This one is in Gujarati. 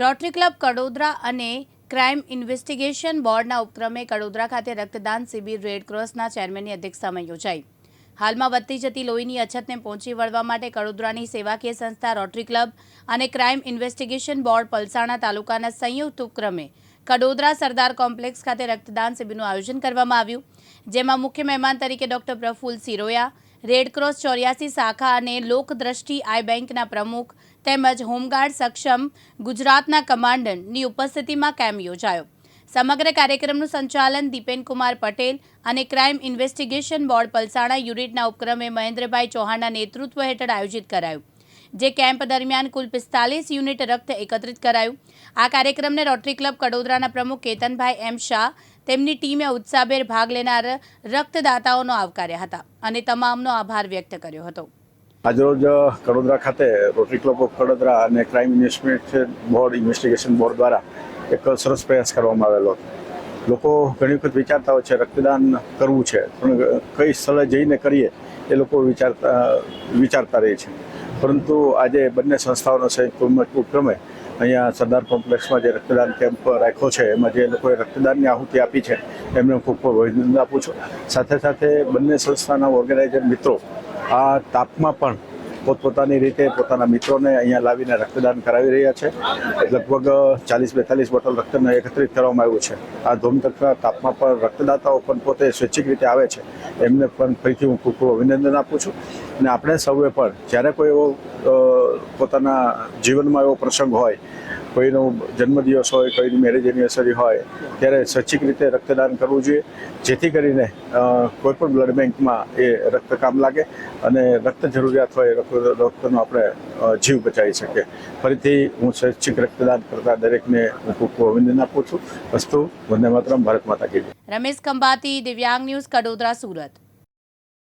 રોટરી ક્લબ કડોદરા અને ક્રાઇમ ઇન્વેસ્ટિગેશન બોર્ડના ઉપક્રમે કડોદરા ખાતે રક્તદાન શિબિર રેડ ક્રોસના ચેરમેનની અધ્યક્ષતામાં યોજાઈ. હાલમાં વધતી જતી લોહીની અછતને પહોંચી વળવા માટે કડોદરાની સેવાકીય સંસ્થા રોટરી ક્લબ અને ક્રાઇમ ઇન્વેસ્ટિગેશન બોર્ડ પલસાણા તાલુકાના સંયુક્ત ઉપક્રમે કડોદરા સરદાર કોમ્પ્લેક્સ ખાતે રક્તદાન શિબિરનું આયોજન કરવામાં આવ્યું, જેમાં મુખ્ય મહેમાન તરીકે ડોક્ટર પ્રફુલ સિરોયા રેડક્રોસ ચોર્યાસી શાખા અને લોકદ્રષ્ટિ આઈ બેંકના પ્રમુખ તેમજ હોમગાર્ડ સક્ષમ ગુજરાતના કમાન્ડન્ટની ઉપસ્થિતિમાં કેમ્પ યોજાયો. સમગ્ર કાર્યક્રમનું સંચાલન દીપેનકુમાર પટેલ અને ક્રાઇમ ઇન્વેસ્ટિગેશન બોર્ડ પલસાણા યુનિટના ઉપક્રમે મહેન્દ્રભાઈ ચૌહાણના નેતૃત્વ હેઠળ આયોજિત કરાયું, જે કેમ્પ દરમિયાન કુલ પિસ્તાલીસ યુનિટ રક્ત એકત્રિત કરાયું. આ કાર્યક્રમને રોટરી ક્લબ કડોદરાના પ્રમુખ કેતનભાઈ એમ શાહ, તેમની ટીમે ઉત્સાહભેર ભાગ લેનાર રક્તદાતાઓનો આવકાર્યા હતા અને તમામનો આભાર વ્યક્ત કર્યો હતો. આજરોજ કડોદરા ખાતે રોટરી ક્લબ ઓફ કડોદરા અને crime investigation board investigation board દ્વારા એક સરસ પ્રયાસ કરવામાં આવેલો લોકો ઘણી વખત વિચારતા હોય છે, રક્તદાન કરવું છે, પણ કઈ સ્થળે જઈને કરીએ એ લોકો વિચારતા વિચારતા રહે છે. પરંતુ આજે બંને સંસ્થાઓનો સંયુક્ત ઉપક્રમે અહીંયા સરદાર કોમ્પ્લેક્સમાં જે રક્તદાન કેમ્પ રાખ્યો છે, એમાં જે લોકોએ રક્તદાનની આહુતિ આપી છે, એમને ખૂબ ખૂબ અભિનંદન આપું છું. સાથે સાથે બંને સંસ્થાના ઓર્ગેનાઇઝર મિત્રો આ તાપમાં પણ પોતપોતાની રીતે પોતાના મિત્રોને અહીંયા લાવીને રક્તદાન કરાવી રહ્યા છે. લગભગ ચાલીસ બેતાલીસ બોટલ રક્તને એકત્રિત કરવામાં આવ્યું છે. આ ધૂમધકના તાપમાં પણ રક્તદાતાઓ પણ પોતે સ્વૈચ્છિક રીતે આવે છે. એમને પણ ફરીથી હું ખૂબ ખૂબ અભિનંદન આપું છું. અને આપણે સૌએ પણ જ્યારે કોઈ એવો પોતાના જીવનમાં એવો પ્રસંગ હોય કોઈનો જન્મદિવસ હોય, કોઈની મેરેજ એનિવર્સરી હોય, ત્યારે સ્વૈચ્છિક રીતે રક્તદાન કરવું જોઈએ. જેથી કરીને કોઈપણ કોઈ પણ બ્લડ બેંકમાં એ રક્ત કામ લાગે અને રક્ત જરૂરિયાત હોય રક્તનો આપણે જીવ બચાવી શકીએ ફરીથી હું સ્વૈચ્છિક રક્તદાન કરતા દરેકને હું ખૂબ ખૂબ અભિનંદન આપું છું. વસ્તુ વંદે માતરમ, ભારત માતા કી. રમેશ ખંભાતી, દિવ્યાંગ ન્યૂઝ, કડોદરા, સુરત.